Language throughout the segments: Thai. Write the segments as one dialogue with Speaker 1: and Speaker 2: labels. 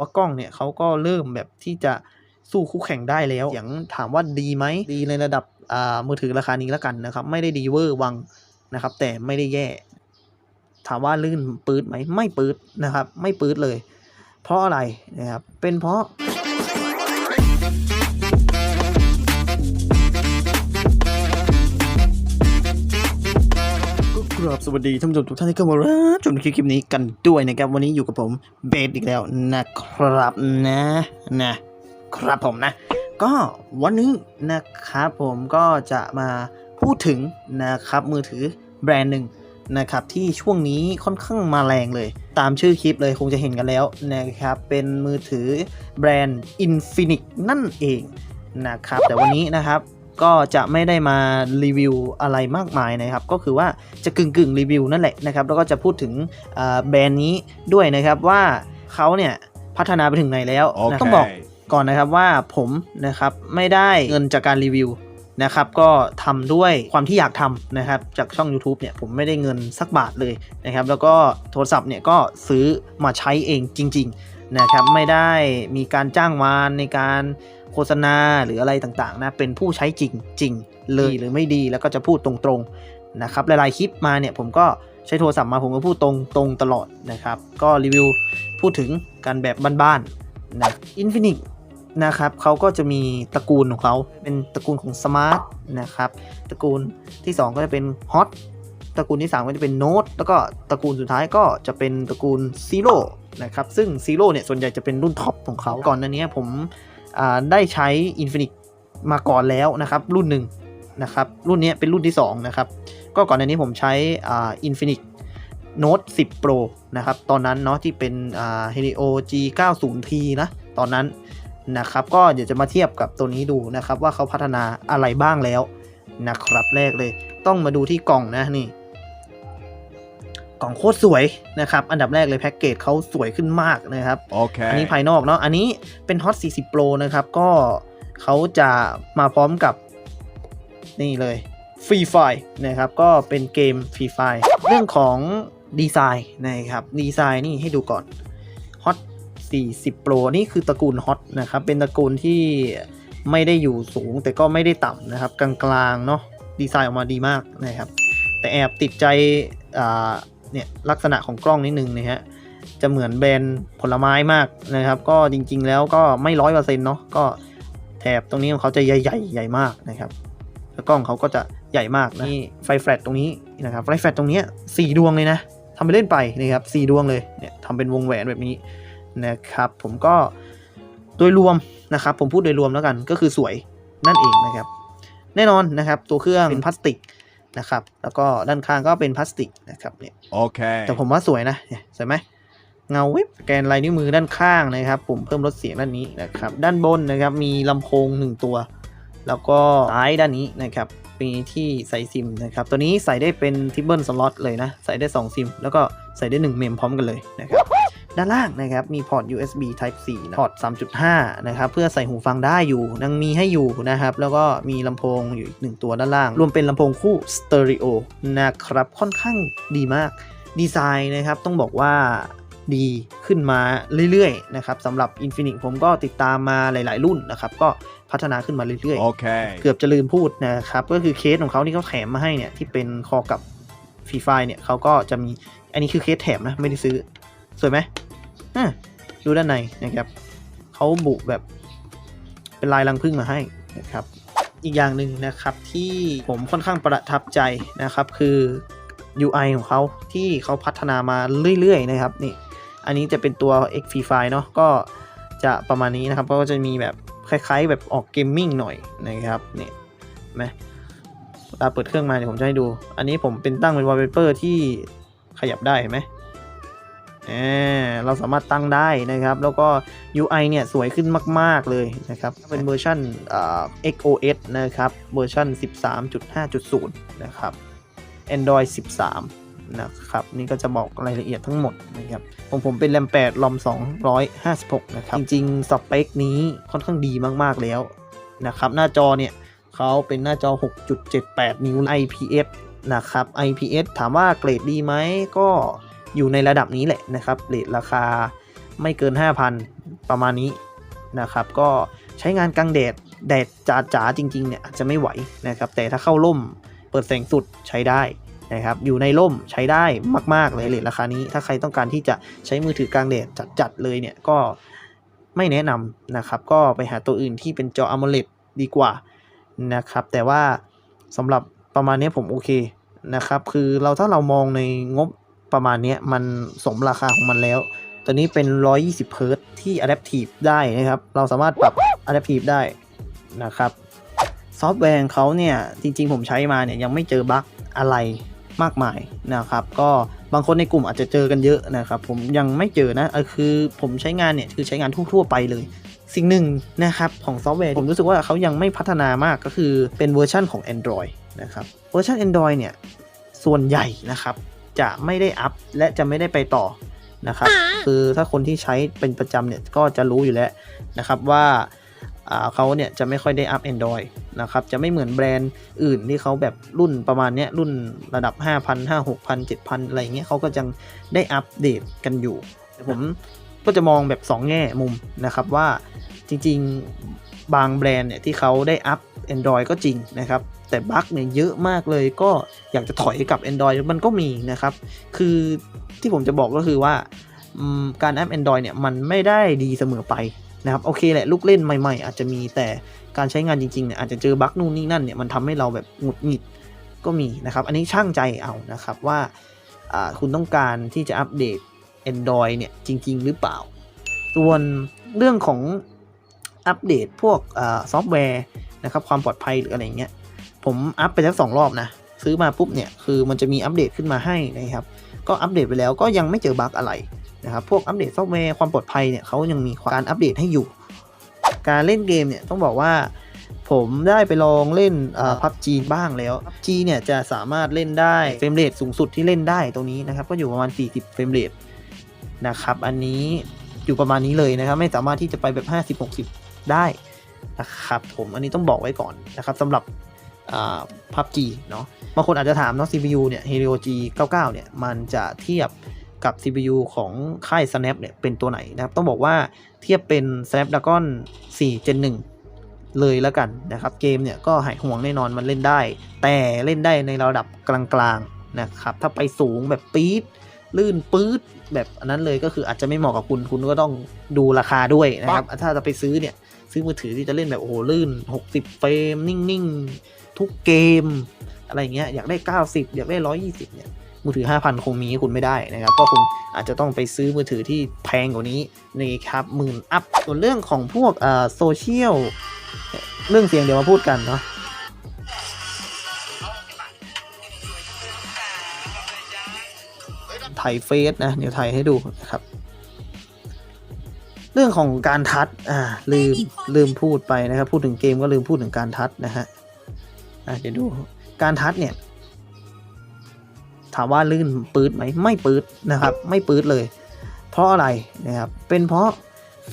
Speaker 1: ว่ากล้องเนี่ยเขาก็เริ่มแบบที่จะสู้คู่แข่งได้แล้ว อย่างถามว่าดีไหมดีในระดับอ่ามือถือราคานี้แล้วกันนะครับ ไม่ได้ดีเวอร์วังนะครับ แต่ไม่ได้แย่ ถามว่าลื่นปื๊ดไหมไม่ปื๊ดนะครับ ไม่ปื๊ดเลย เพราะอะไรนะครับเป็นเพราะ ก็กราบสวัสดีท่านผู้ชมทุกท่านที่เข้ามารับชมคลิปนี้กันด้วยนะครับ วันนี้อยู่กับผมเบสอีกแล้วนะครับนะนะครับผมนะ ก็วันนี้นะครับผมก็จะมาพูดถึงนะครับมือถือแบรนด์หนึ่งนะครับที่ช่วงนี้ค่อนข้างมาแรงเลย ตามชื่อคลิปเลยคงจะเห็นกันแล้วนะครับเป็นมือถือแบรนด์ Infinix นั่นเองนะครับแต่วันนี้นะครับ ก็จะไม่ได้มารีวิวอะไรมากมายนะครับ ก็คือว่าจะกึ่งกึ่งรีวิวนั่นแหละนะครับ แล้วก็จะพูดถึงอ่าแบรนด์นี้ด้วยนะครับว่าเขาเนี่ยพัฒนาไปถึงไหนแล้วนะต้องบอกก่อนนะครับว่าผมนะครับไม่ได้เงินจากการรีวิวนะครับก็ทำด้วยความที่อยากทำนะครับจากช่อง YouTube เนี่ยผมไม่ได้เงินสักบาทเลยนะครับแล้วก็โทรศัพท์เนี่ยก็ซื้อมาใช้เองจริง ๆนะครับไม่ได้มีการจ้างวานในการ โฆษณาหรืออะไรต่างๆนะเป็นผู้ใช้จริงจริงๆเลยหรือไม่ดีแล้วก็จะพูดตรงๆนะครับหลายๆคลิปมาเนี่ยผมก็ใช้โทรศัพท์มาผมก็พูดตรงตรงตลอดนะครับ ก็รีวิวพูดถึงกันแบบบ้านๆนะ Infinix นะครับเขาก็จะมีตระกูลของเขาเป็นตระกูลของ Smart นะครับตระกูลที่ 2 ก็จะเป็น Hot ตระกูลที่ 3 ก็จะเป็น Note แล้วก็ตระกูลสุดท้ายก็จะเป็นตระกูล Zero นะครับซึ่ง Zero เนี่ยส่วนใหญ่จะเป็นรุ่นท็อปของเขาก่อนหน้านี้ผมอ่า ได้ใช้ Infinix มาก่อนแล้วนะครับรุ่นหนึ่งนะครับรุ่นนี้เป็นรุ่นที่2นะครับก็ก่อนหน้านี้ผมใช้อ่า Infinix Note 10 Pro นะครับตอนนั้นเนาะที่เป็นอ่า Helio G90T นะตอนนั้นนะครับก็เดี๋ยวจะมาเทียบกับตัวนี้ดูนะครับว่าเขาพัฒนาอะไรบ้างแล้วนะครับแรกเลยต้องมาดูที่กล่องนะนี่ กล่องโคตรสวยนะครับ อันดับแรกเลยแพ็กเกจเขาสวยขึ้นมากนะครับ
Speaker 2: Okay.
Speaker 1: อันนี้ภายนอกเนาะ อันนี้เป็น Hot 40 Pro นะครับ ก็เขาจะมาพร้อมกับ นี่เลยฟรีไฟนะครับ ก็เป็นเกมฟรีไฟเรื่องของดีไซน์นะครับ ดีไซน์นี่ให้ดูก่อน Hot 40 Pro นี่คือตระกูล Hot นะครับ เป็นตระกูลที่ไม่ได้อยู่สูงแต่ก็ไม่ได้ต่ำนะครับ กลางๆเนาะดีไซน์ออกมาดีมากนะครับ แต่แอบติดใจอ่า เนี่ยลักษณะของกล้องนิดนึงนะฮะจะเหมือนแบรนด์ผลไม้มากนะครับ ก็จริง ๆ แล้วก็ไม่ร้อยเปอร์เซ็นต์เนาะก็แถบตรงนี้ของเขาจะใหญ่ๆใหญ่มากนะครับแล้วกล้องเขาก็จะใหญ่มากนะนี่ไฟแฟลชตรงนี้นะครับไฟแฟลชตรงนี้สี่ดวงเลยนะทำไปเล่นไปนะครับสี่ดวงเลยเนี่ยทำเป็นวงแหวนแบบนี้นะครับ ผมก็โดยรวมนะครับ ผมพูดโดยรวมแล้วกันก็คือสวยนั่นเองนะครับ แน่นอนนะครับ ตัวเครื่องเป็นพลาสติก นะครับ แล้วก็ด้านข้างก็เป็นพลาสติกนะครับเนี่ย
Speaker 2: Okay.
Speaker 1: แต่ผมว่าสวยนะเนี่ยสวยไหมเงาวิบสแกนลายนิ้วมือด้านข้างนะครับ ปุ่มเพิ่มลดเสียงด้านนี้นะครับ ด้านบนนะครับมีลำโพงหนึ่งตัว แล้วก็ท้ายด้านนี้นะครับมีที่ใส่ซิมนะครับ ตัวนี้ใส่ได้เป็นทิปเปิลสล็อตเลยนะ ใส่ได้ 2 ซิม แล้วก็ใส่ได้ 1 เมมพร้อมกันเลยนะครับ ด้านล่างนะครับมีพอร์ต USB Type C นะพอร์ต 3.5 นะครับเพื่อใส่หูฟังได้อยู่ยังมีให้อยู่นะครับ แล้วก็มีลำโพงอยู่อีกหนึ่งตัวด้านล่าง รวมเป็นลำโพงคู่สเตอริโอนะครับ ค่อนข้างดีมาก ดีไซน์นะครับต้องบอกว่าดีขึ้นมาเรื่อยๆนะครับสำหรับ Infinix ผมก็ติดตามมาหลาย ๆ รุ่นนะครับก็พัฒนาขึ้นมาเรื่อยๆ
Speaker 2: Okay.
Speaker 1: เกือบจะลืมพูดนะครับ ก็คือเคสของเขาที่เขาแถมมาให้เนี่ยที่เป็นคอกับฟรีไฟเนี่ยเขาก็จะมีอันนี้คือเคสแถมนะ ไม่ได้ซื้อ สวยไหมอะดูด้านในนะครับเขาบุแบบเป็นลายรังผึ้งมาให้นะครับ อีกอย่างหนึ่งนะครับที่ผมค่อนข้างประทับใจนะครับ คือ UI ของเขาที่เขาพัฒนามาเรื่อยๆนะครับนี่อันนี้จะเป็นตัว X-Fi เนาะก็จะประมาณนี้นะครับ ก็จะมีแบบคล้ายๆ แบบออกเกมมิ่งหน่อยนะครับนี่ไหมเวลาเปิดเครื่องมาเดี๋ยวผมจะให้ดู อันนี้ผมเป็นตั้งเป็น wallpaper ที่ขยับได้เห็นไหม เราสามารถตั้งได้นะครับ แล้วก็ UI เนี่ยสวยขึ้นมาก ๆ เลยนะครับ เป็นเวอร์ชันอ่า XOS นะครับเวอร์ชัน 13.5.0 นะครับ Android 13 นะครับ นี่ก็จะบอกรายละเอียดทั้งหมดนะครับผมผมเป็นแรม8ลอม256 นะครับ จริง ๆ สเปคนี้ค่อนข้างดีมาก ๆ แล้วนะครับ หน้าจอเนี่ยเขาเป็นหน้าจอ 6.78 นิ้ว IPS นะครับ IPS ถามว่าเกรดดีไหมก็ อยู่ในระดับนี้แหละนะครับเรทราคาไม่เกิน 5,000 ประมาณนี้นะครับ ก็ใช้งานกลางแดดแดดจ๋าๆจริงๆเนี่ยอาจจะไม่ไหวนะครับ แต่ถ้าเข้าร่มเปิดแสงสุดใช้ได้นะครับ อยู่ในร่มใช้ได้มาก ๆ เลยเลทราคานี้ ถ้าใครต้องการที่จะใช้มือถือกลางแดดจัดๆเลยเนี่ยก็ไม่แนะนำนะครับ ก็ไปหาตัวอื่นที่เป็นจอ AMOLED ดีกว่านะครับ แต่ว่าสำหรับประมาณนี้ผมโอเคนะครับ คือเราถ้าเรามองในงบ ประมาณนี้มันสมราคาของมันแล้ว ตัวนี้เป็น 120 เฮิรตที่ Adaptive ได้นะครับ เราสามารถปรับ Adaptive ได้นะครับซอฟต์แวร์ของเขาเนี่ย จริงๆผมใช้มาเนี่ย ยังไม่เจอบั๊กอะไรมากมายนะครับ ก็บางคนในกลุ่มอาจจะเจอกันเยอะนะครับ ผมยังไม่เจอนะคือผมใช้งานเนี่ย คือใช้งานทั่วๆไปเลยสิ่งหนึ่งนะครับของซอฟต์แวร์ผมรู้สึกว่าเขายังไม่พัฒนามากก็คือเป็นเวอร์ชันของ Android นะครับเวอร์ชัน Android เนี่ย ส่วนใหญ่นะครับ จะไม่ได้อัพและจะไม่ได้ไปต่อนะครับ คือถ้าคนที่ใช้เป็นประจำเนี่ยก็จะรู้อยู่แล้วนะครับว่าอ่าเขาเนี่ยจะไม่ค่อยได้อัพ Android นะครับ จะไม่เหมือนแบรนด์อื่นที่เขาแบบรุ่นประมาณเนี้ยรุ่นระดับ 5,000 5 6,000 7,000 อะไรอย่างเงี้ยเขาก็ยังได้อัปเดตกันอยู่แต่ผมก็จะมองแบบ 2 แง่มุมนะครับว่าจริงๆ บางแบรนด์เนี่ยที่เขาได้อัพ Android ก็จริงนะครับ แต่บั๊กเนี่ยเยอะมากเลยก็อยากจะถอยกับ Android มันก็มีนะครับ คือที่ผมจะบอกก็คือว่าการอัพ Android เนี่ยมันไม่ได้ดีเสมอไปนะครับโอเคแหละลูกเล่นใหม่ๆ อาจจะมีแต่การใช้งานจริงๆเนี่ยอาจจะเจอบั๊กนู่นนี่นั่นเนี่ยมันทำให้เราแบบหงุดหงิดก็มีนะครับ อันนี้ช่างใจเอานะครับว่าอ่าคุณต้องการที่จะอัปเดต Android เนี่ยจริง ๆ หรือเปล่า ส่วนเรื่องของ อัปเดตพวกอซอฟต์แวร์นะครับความปลอดภัยหรืออะไรเงี้ยผมอัพไปแล้วสองรอบนะ ซื้อมาปุ๊บเนี่ยคือมันจะมีอัปเดตขึ้นมาให้นะครับ ก็อัปเดตไปแล้วก็ยังไม่เจอบั๊กอะไรนะครับพวกอัปเดตซอฟต์แวร์ความปลอดภัยเนี่ยเขายังมีการอัปเดตให้อยู่ การเล่นเกมเนี่ยต้องบอกว่าผมได้ไปลองเล่นพับจีบ้างแล้วพับจีเนี่ยจะสามารถเล่นได้เฟรมเรทสูงสุดที่เล่นได้ตรงนี้นะครับ ก็อยู่ประมาณ 40 เฟรมเรทนะครับ อันนี้อยู่ประมาณนี้เลยนะครับ ไม่สามารถที่จะไปแบบ 50-60 ได้นะครับผมอันนี้ต้องบอกไว้ก่อนนะครับสำหรับพับจีเนาะบางคนอาจจะถามเนาะ CPU เนี่ย Helio G99 เนี่ย มันจะเทียบกับ CPU ของค่าย Snap เนี่ย เป็นตัวไหนนะครับ ต้องบอกว่าเทียบเป็น Snapdragon 4 Gen 1 เลยแล้วกันนะครับ เกมเนี่ยก็หายห่วงแน่นอนมันเล่นได้ แต่เล่นได้ในระดับกลางๆนะครับ ถ้าไปสูงแบบปี๊ด ลื่นปื๊ดแบบอันนั้นเลยก็คืออาจจะไม่เหมาะกับคุณ คุณก็ต้องดูราคาด้วยนะครับ ถ้าจะไปซื้อเนี่ย ซื้อมือถือที่จะเล่นแบบโอ้โหลื่น 60 เฟรมนิ่งๆ ทุกเกม อะไรเงี้ยอยากได้ 90 อยากได้ 120 เนี่ยมือถือ 5,000 คงมีให้คุณไม่ได้นะครับ ก็คงอาจจะต้องไปซื้อมือถือที่แพงกว่านี้นะครับหมื่นอัพส่วนเรื่องของพวกโซเชียลเรื่องเสียงเดี๋ยวมาพูดกันเนาะถ่ายเฟซนะ เดี๋ยวถ่ายให้ดูนะครับ รื่องของการทัชอ่าลืมลืมพูดไปนะครับ พูดถึงเกมก็ลืมพูดถึงการทัชนะฮะอะเดี๋ยวดูการทัชเนี่ย ถามว่าลื่นปืดไหมไม่ปืดนะครับ ไม่ปืดเลย เพราะอะไรนะครับเป็นเพราะ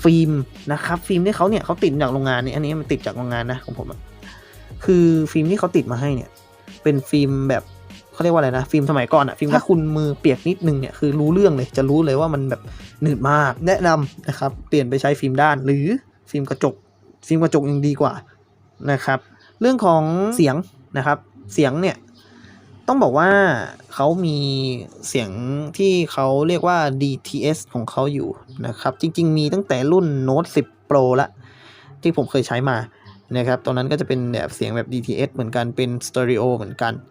Speaker 1: ฟิล์มนะครับฟิล์มที่เขาเนี่ยเขาติดจากโรงงานนี่อันนี้มันติดจากโรงงานนะของผมคือฟิล์มที่เขาติดมาให้เนี่ย เป็นฟิล์มแบบ เขาเรียกว่าอะไรนะฟิล์มสมัยก่อนอะฟิล์มถ้าคุณมือเปียกนิดนึงเนี่ยคือรู้เรื่องเลยจะรู้เลยว่ามันแบบหนืดมากแนะนำนะครับ เปลี่ยนไปใช้ฟิล์มด้าน หรือฟิล์มกระจก ฟิล์มกระจกยังดีกว่านะครับ เรื่องของเสียงนะครับ เสียงเนี่ยต้องบอกว่าเขามีเสียงที่เขาเรียกว่า DTS ของเขาอยู่นะครับ จริง ๆ มีตั้งแต่รุ่น Note 10 Pro ละ ที่ผมเคยใช้มานะครับตอนนั้นก็จะเป็นแบบเสียงแบบ DTS เหมือนกันเป็นสเตอริโอเหมือนกันอะ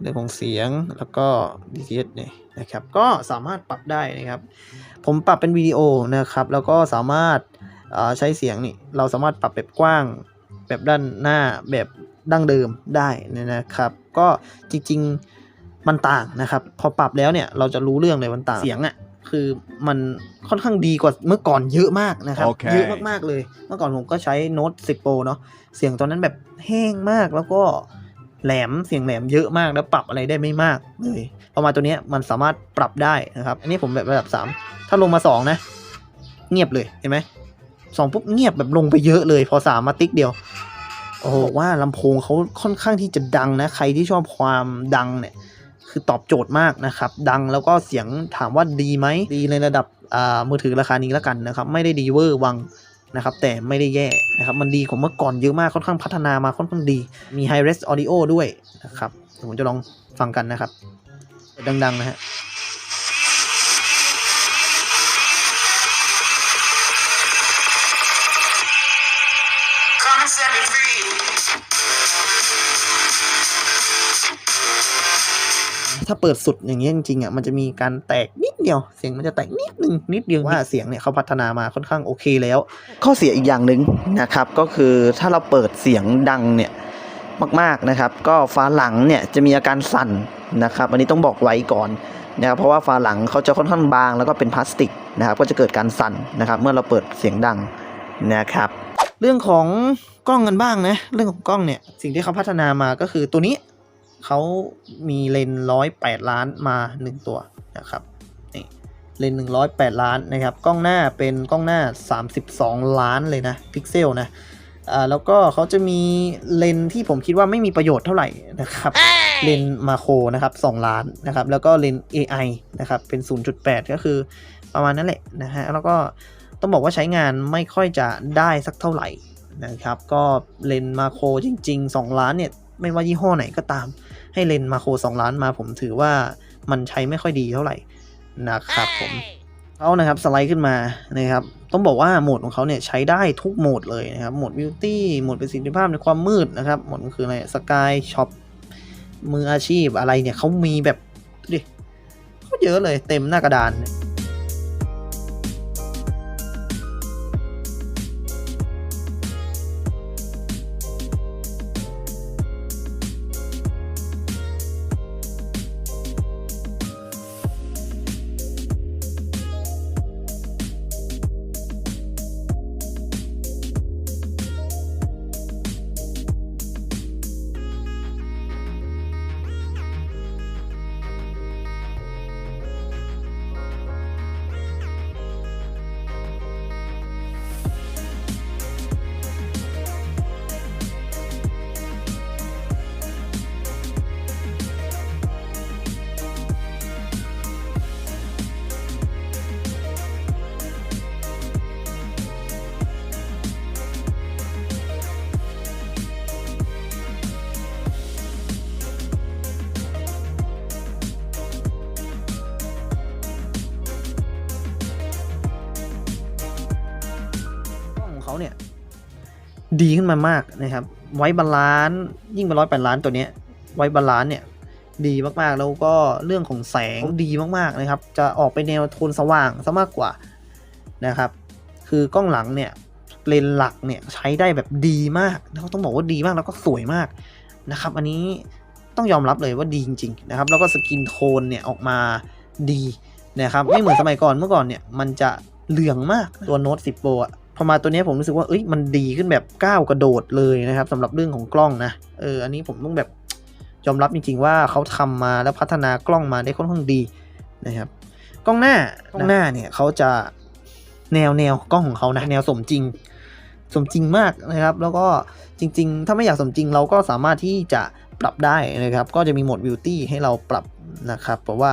Speaker 1: เรื่องของเสียงแล้วก็ DTS เนี่ยนะครับ ก็สามารถปรับได้นะครับ ผมปรับเป็นวิดีโอนะครับ แล้วก็สามารถอ่าใช้เสียงนี่เราสามารถปรับแบบกว้างแบบด้านหน้าแบบดั้งเดิมได้นะครับ ก็จริงๆมันต่างนะครับ พอปรับแล้วเนี่ยเราจะรู้เรื่องเลยมันต่างเสียงอะ่ะคือมันค่อนข้างดีกว่าเมื่อก่อนเยอะมากนะครับ
Speaker 2: โอเค
Speaker 1: เยอะมากๆเลย เมื่อก่อนผมก็ใช้โน้ต10 Pro เนาะเสียงตอนนั้นแบบแห้งมากแล้วก็ แหลมเสียงแหลมเยอะมากแล้วปรับอะไรได้ไม่มากเลยพอมาตัวนี้มันสามารถปรับได้นะครับ อันนี้ผมแบบระดับ 3 ถ้าลงมา 2 นะ เงียบเลยเห็นไหมสองปุ๊บเงียบแบบลงไปเยอะเลย พอสามมาติ๊กเดียวโอ้โหว่าลำโพงเขาค่อนข้างที่จะดังนะ ใครที่ชอบความดังเนี่ย คือตอบโจทย์มากนะครับ ดังแล้วก็เสียงถามว่าดีไหมดีในระดับมือถือราคานี้แล้วกันนะครับ ไม่ได้ดีเวอร์วัง นะครับ แต่ไม่ได้แย่นะครับมันดีของเมื่อก่อนเยอะมากค่อนข้างพัฒนามาค่อนข้างดี มี High Res Audio ด้วยนะครับเดี๋ยวผมจะลองฟังกันนะครับดังๆนะฮะ ถ้าเปิดสุดอย่างเงี้ยจริงๆอะมันจะมีการแตกนิดเดียว เสียงมันจะแตกนิดนึงนิดเดียวว่าเสียงเนี่ยเขาพัฒนามาค่อนข้างโอเคแล้ว ข้อเสียอีกอย่างหนึ่งนะครับก็คือถ้าเราเปิดเสียงดังเนี่ยมากๆนะครับ ก็ฟ้าหลังเนี่ยจะมีอาการสั่นนะครับ อันนี้ต้องบอกไว้ก่อนนะครับเพราะว่าฟ้าหลังเขาจะค่อนข้างบางแล้วก็เป็นพลาสติกนะครับก็จะเกิดการสั่นนะครับ เมื่อเราเปิดเสียงดังนะครับ เรื่องของกล้องกันบ้างนะเรื่องของกล้องเนี่ยสิ่งที่เขาพัฒนามาก็คือตัวนี้ เขามีเลนร้อยแปดล้านมาหนึ่งตัวนะครับนี่เลนหนึ่งร้อยแปดล้านนะครับกล้องหน้าเป็นกล้องหน้า 32 ล้านเลยนะพิกเซลนะอ่าแล้วก็เขาจะมีเลนที่ผมคิดว่าไม่มีประโยชน์เท่าไหร่นะครับเลนมาโครนะครับ2ล้านนะครับแล้วก็เลน AI นะครับเป็น 0.8 ก็คือประมาณนั้นแหละนะฮะแล้วก็ต้องบอกว่าใช้งานไม่ค่อยจะได้สักเท่าไหร่นะครับก็เลนมาโครจริง ๆ 2 ล้านเนี่ย ไม่ว่ายี่ห้อไหนก็ตาม ให้เลนมาโคร2ล้านมาผมถือว่ามันใช้ไม่ค่อยดีเท่าไหร่นะครับผมเขานะครับสไลด์ขึ้นมานะครับต้องบอกว่าโหมดของเขาเนี่ยใช้ได้ทุกโหมดเลยนะครับโหมดบิวตี้โหมดประสิทธิภาพในความมืดนะครับโหมดก็คืออะไรสกายช็อปมืออาชีพอะไรเนี่ยเขามีแบบดูดิโคตรเยอะเลยเต็มหน้ากระดาน เนี่ยกล้องขาเนี่ย ดีขึ้นมามากนะครับ ไว้บาลานซ์ยิ่งเป็นร้อยแปดล้านตัวเนี้ย ไว้บาลานซ์เนี่ยดีมากๆ แล้วก็เรื่องของแสงดีมากๆนะครับ จะออกไปแนวโทนสว่างซะมากกว่านะครับ คือกล้องหลังเนี่ยเลนหลักเนี่ยใช้ได้แบบดีมากแล้วต้องบอกว่าดีมากแล้วก็สวยมากนะครับ อันนี้ต้องยอมรับเลยว่าดีจริงๆนะครับ แล้วก็สกินโทนเนี่ยออกมาดีนะครับ ไม่เหมือนสมัยก่อนเมื่อก่อนเนี่ยมันจะเหลืองมากตัวโน้ต10 Pro อะ พอมาตัวนี้ผมรู้สึกว่าเอ้ยมันดีขึ้นแบบก้าวกระโดดเลยนะครับสำหรับเรื่องของกล้องนะเอออันนี้ผมต้องแบบยอมรับจริง ๆ ว่าเขาทำมาแล้วพัฒนากล้องมาได้ค่อนข้างดีนะครับ กล้องหน้ากล้องหน้าเนี่ยเขาจะแนวแนวกล้องของเขานะแนวสมจริง สมจริงมากนะครับ แล้วก็จริง ๆ ถ้าไม่อยากสมจริงเราก็สามารถที่จะปรับได้นะครับ ก็จะมีโหมดบิวตี้ให้เราปรับนะครับเพราะว่า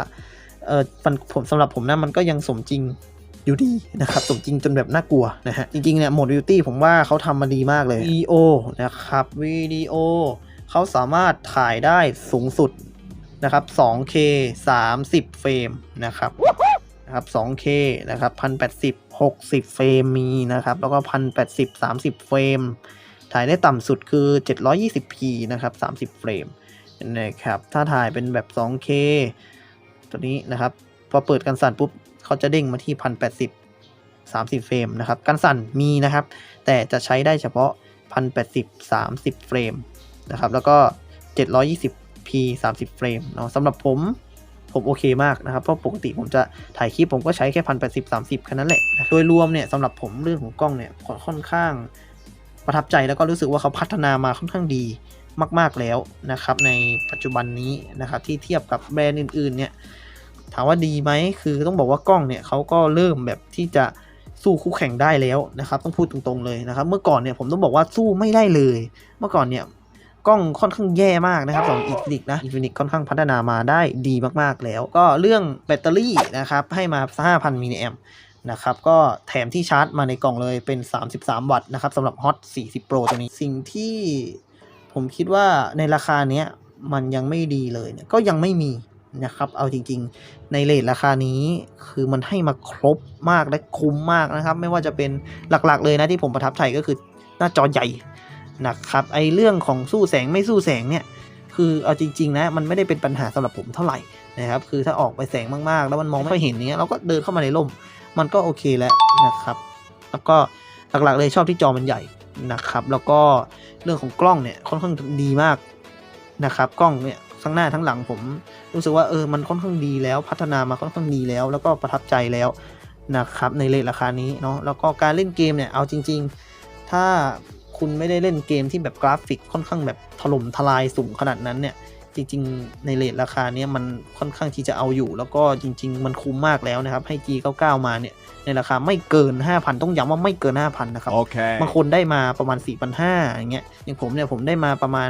Speaker 1: เออมันผมสำหรับผมนะมันก็ยังสมจริง อยู่ดีนะครับสมจริงจนแบบน่ากลัวนะฮะ จริงๆเนี่ยโหมดบิวตี้ผมว่าเขาทำมาดีมากเลยวิดีโอนะครับวิดีโอเขาสามารถถ่ายได้สูงสุดนะครับ 2K 30 เฟรมนะครับนะครับ 2K นะครับ 1080 60 เฟรมมีนะครับ แล้วก็ 1080 30 เฟรม ถ่ายได้ต่ำสุดคือ 720p นะครับ 30 เฟรมนะครับ ถ้าถ่ายเป็นแบบ 2K ตัวนี้นะครับ พอเปิดกันสั่นปุ๊บ เขาจะเด้งมาที่ 1080 30 เฟรมนะครับกันสั่นมีนะครับ แต่จะใช้ได้เฉพาะ 1080 30 เฟรมนะครับ แล้วก็ 720p 30 เฟรมเนาะสำหรับผมผมโอเคมากนะครับ เพราะปกติผมจะถ่ายคลิปผมก็ใช้แค่พันแปดสิบสามสิบแค่นั้นแหละนะโดยรวมเนี่ยสำหรับผมเรื่องของกล้องเนี่ยค่อนข้างประทับใจแล้วก็รู้สึกว่าเขาพัฒนามาค่อนข้างดีมาก ๆแล้วนะครับ ในปัจจุบันนี้นะครับที่เทียบกับแบรนด์อื่น ๆ เนี่ย ถามว่าดีไหมคือต้องบอกว่ากล้องเนี่ยเขาก็เริ่มแบบที่จะสู้คู่แข่งได้แล้วนะครับ ต้องพูดตรงๆเลยนะครับ เมื่อก่อนเนี่ยผมต้องบอกว่าสู้ไม่ได้เลย เมื่อก่อนเนี่ยกล้องค่อนข้างแย่มากนะครับสำหรับอินฟินิกนะอินฟินิกค่อนข้างพัฒนามาได้ดีมากๆแล้ว ก็เรื่องแบตเตอรี่นะครับให้มา 5,000มิลลิแอมนะครับก็แถมที่ชาร์จมาในกล่องเลยเป็น 33 วัตต์นะครับสำหรับ Hot 40 Pro ตัวนี้สิ่งที่ผมคิดว่าในราคาเนี้ยมันยังไม่ดีเลยเนี่ยก็ยังไม่มี นะครับ เอาจริงๆ ในเลทราคานี้คือมันให้มาครบมากและคุ้มมากนะครับ ไม่ว่าจะเป็นหลักๆ เลยนะที่ผมประทับใจก็คือหน้าจอใหญ่นะครับ ไอเรื่องของสู้แสงไม่สู้แสงเนี่ย คือเอาจริง ๆ นะมันไม่ได้เป็นปัญหาสำหรับผมเท่าไหร่นะครับ คือถ้าออกไปแสงมากๆ แล้วมันมองไม่ค่อยเห็นเนี้ยเราก็เดินเข้ามาในร่ม มันก็โอเคแล้วนะครับ แล้วก็หลักๆเลยชอบที่จอมันใหญ่นะครับ แล้วก็เรื่องของกล้องเนี่ยค่อนข้างดีมากนะครับ กล้องเนี่ย ทั้งหน้าทั้งหลังผมรู้สึกว่าเออมันค่อนข้างดีแล้วพัฒนามาค่อนข้างดีแล้ว แล้วก็ประทับใจแล้วนะครับในเลทราคานี้เนาะแล้วก็การเล่นเกมเนี่ยเอาจริง ๆ ถ้าคุณไม่ได้เล่นเกมที่แบบกราฟิกค่อนข้างแบบถล่มทลายสูงขนาดนั้นเนี่ยจริง ๆ ในเลทราคาเนี้ยมันค่อนข้างที่จะเอาอยู่ แล้วก็จริง ๆ มันคุ้มมากแล้วนะครับ ให้ G99 มาเนี่ย ในราคาไม่เกิน 5,000 ต้องย้ำว่าไม่เกิน 5,000 นะครับ
Speaker 3: Okay.
Speaker 1: บางคนได้มาประมาณ 4,500 อย่างเงี้ยอย่างผมเนี่ย ผมได้มาประมาณ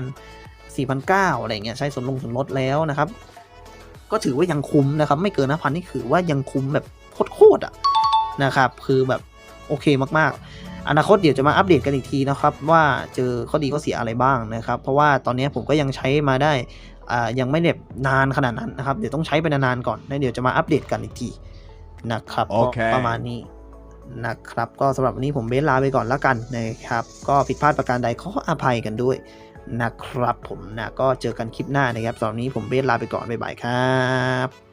Speaker 1: 4,900อะไรเงี้ยใช้ส่วนลงส่วนลดแล้วนะครับ ก็ถือว่ายังคุ้มนะครับ ไม่เกิน5,000นี่คือว่ายังคุ้มแบบโคตรๆอะนะครับ คือแบบโอเคมากๆ อนาคตเดี๋ยวจะมาอัปเดตกันอีกทีนะครับว่าเจอข้อดีข้อเสียอะไรบ้างนะครับ เพราะว่าตอนนี้ผมก็ยังใช้มาได้อ่ายังไม่ได้นานขนาดนั้นนะครับ เดี๋ยวต้องใช้ไปนานๆก่อนแล้วเดี๋ยวจะมาอัปเดตกันอีกทีนะครับ
Speaker 3: โอเค
Speaker 1: ก็ประมาณนี้นะครับ ก็สำหรับวันนี้ผมเบสลาไปก่อนแล้วกันนะครับ ก็ผิดพลาดประการใดขออภัยกันด้วย นะครับผมนะก็เจอกันคลิปหน้านะครับตอนนี้ผมเบสลาไปก่อนบ๊ายบายครับ